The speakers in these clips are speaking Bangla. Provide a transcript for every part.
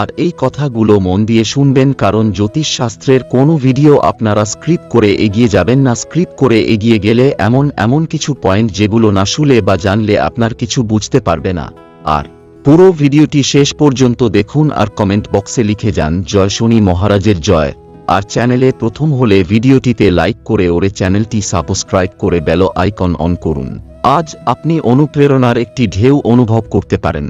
আর এই কথাগুলো মন দিয়ে শুনবেন কারণ জ্যোতিষশাস্ত্রের কোনো ভিডিও আপনারা স্ক্রিপ্ট করে এগিয়ে যাবেন না। স্ক্রিপ্ট করে এগিয়ে গেলে এমন এমন কিছু পয়েন্ট যেগুলো না শুলে বা জানলে আপনার কিছু বুঝতে পারবে না। আর পুরো ভিডিওটি শেষ পর্যন্ত দেখুন আর কমেন্ট বক্সে লিখে যান, জয় শনি মহারাজের জয়। আর চ্যানেলে প্রথম হলে ভিডিওটিতে লাইক করে ওরে চ্যানেলটি সাবস্ক্রাইব করে বেল আইকন অন করুন। আজ আপনি অনুপ্রেরণার একটি ঢেউ অনুভব করতে পারেন।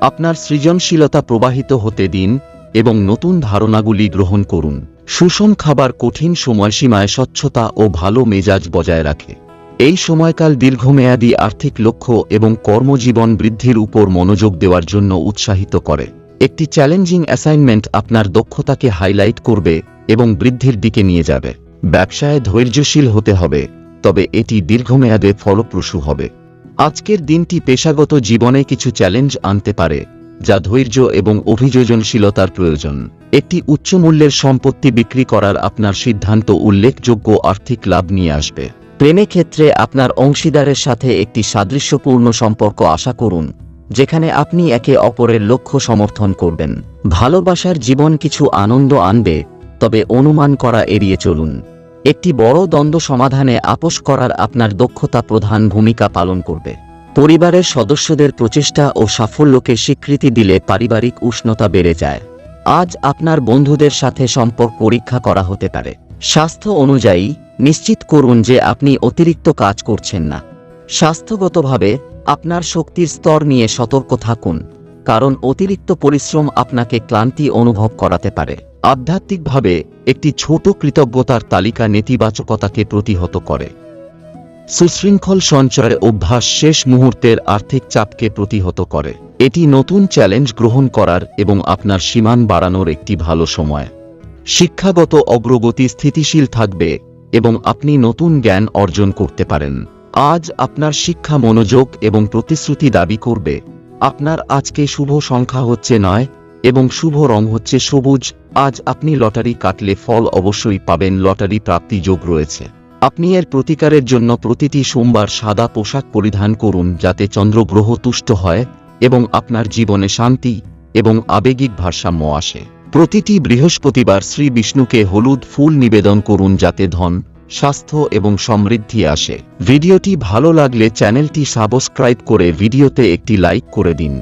আপনার সৃজনশীলতা প্রবাহিত হতে দিন এবং নতুন ধারণাগুলি গ্রহণ করুন। সুষম খাবার কঠিন সময়সীমায় স্বচ্ছতা ও ভালো মেজাজ বজায় রাখে। এই সময়কাল দীর্ঘমেয়াদী আর্থিক লক্ষ্য এবং কর্মজীবন বৃদ্ধির উপর মনোযোগ দেওয়ার জন্য উৎসাহিত করে। একটি চ্যালেঞ্জিং অ্যাসাইনমেন্ট আপনার দক্ষতাকে হাইলাইট করবে এবং বৃদ্ধির দিকে নিয়ে যাবে। ব্যবসায় ধৈর্যশীল হতে হবে, তবে এটি দীর্ঘমেয়াদে ফলপ্রসূ হবে। আজকের দিনটি পেশাগত জীবনে কিছু চ্যালেঞ্জ আনতে পারে, যা ধৈর্য এবং অভিযোজনশীলতার প্রয়োজন। একটি উচ্চ মূল্যের সম্পত্তি বিক্রি করার আপনার সিদ্ধান্ত উল্লেখযোগ্য আর্থিক লাভ নিয়ে আসবে। প্রেমে ক্ষেত্রে আপনার অংশীদারের সাথে একটি সাদৃশ্যপূর্ণ সম্পর্ক আশা করুন, যেখানে আপনি একে অপরের লক্ষ্য সমর্থন করবেন। ভালোবাসার জীবন কিছু আনন্দ আনবে, তবে অনুমান করা এড়িয়ে চলুন। একটি বড় দ্বন্দ্ব সমাধানে আপোষ করার আপনার দক্ষতা প্রধান ভূমিকা পালন করবে। পরিবারের সদস্যদের প্রচেষ্টা ও সাফল্যকে স্বীকৃতি দিলে পারিবারিক উষ্ণতা বেড়ে যায়। আজ আপনার বন্ধুদের সাথে সম্পর্ক পরীক্ষা করা হতে পারে। স্বাস্থ্য অনুযায়ী নিশ্চিত করুন যে আপনি অতিরিক্ত কাজ করছেন না। স্বাস্থ্যগতভাবে আপনার শক্তির স্তর নিয়ে সতর্ক থাকুন, কারণ অতিরিক্ত পরিশ্রম আপনাকে ক্লান্তি অনুভব করাতে পারে। আধ্যাত্মিকভাবে একটি ছোট কৃতজ্ঞতার তালিকা নেতিবাচকতাকে প্রতিহত করে। সুশৃঙ্খল সঞ্চয়ের অভ্যাস শেষ মুহূর্তের আর্থিক চাপকে প্রতিহত করে। এটি নতুন চ্যালেঞ্জ গ্রহণ করার এবং আপনার সীমান বাড়ানোর একটি ভালো সময়। শিক্ষাগত অগ্রগতি স্থিতিশীল থাকবে এবং আপনি নতুন জ্ঞান অর্জন করতে পারেন। আজ আপনার শিক্ষা মনোযোগ এবং প্রতিশ্রুতি দাবি করবে, আপনার আজকে শুভ সংখ্যা হচ্ছে নয় এবং শুভ রং হচ্ছে সবুজ আজ আপনি লটারি কাটলে ফল অবশ্যই পাবেন, লটারি প্রাপ্তি যোগ রয়েছে। আপনি এর প্রতিকারের জন্য প্রতিটি সোমবার সাদা পোশাক পরিধান করুন, যাতে চন্দ্রগ্রহ তুষ্ট হয় এবং আপনার জীবনে শান্তি এবং আবেগিক ভারসাম্য আসে। প্রতিটি বৃহস্পতিবার শ্রী বিষ্ণুকে হলুদ ফুল নিবেদন করুন, যাতে ধন, স্বাস্থ্য এবং সমৃদ্ধি আসে। ভিডিওটি ভালো লাগলে চ্যানেলটি সাবস্ক্রাইব করে ভিডিওতে একটি লাইক করে দিন।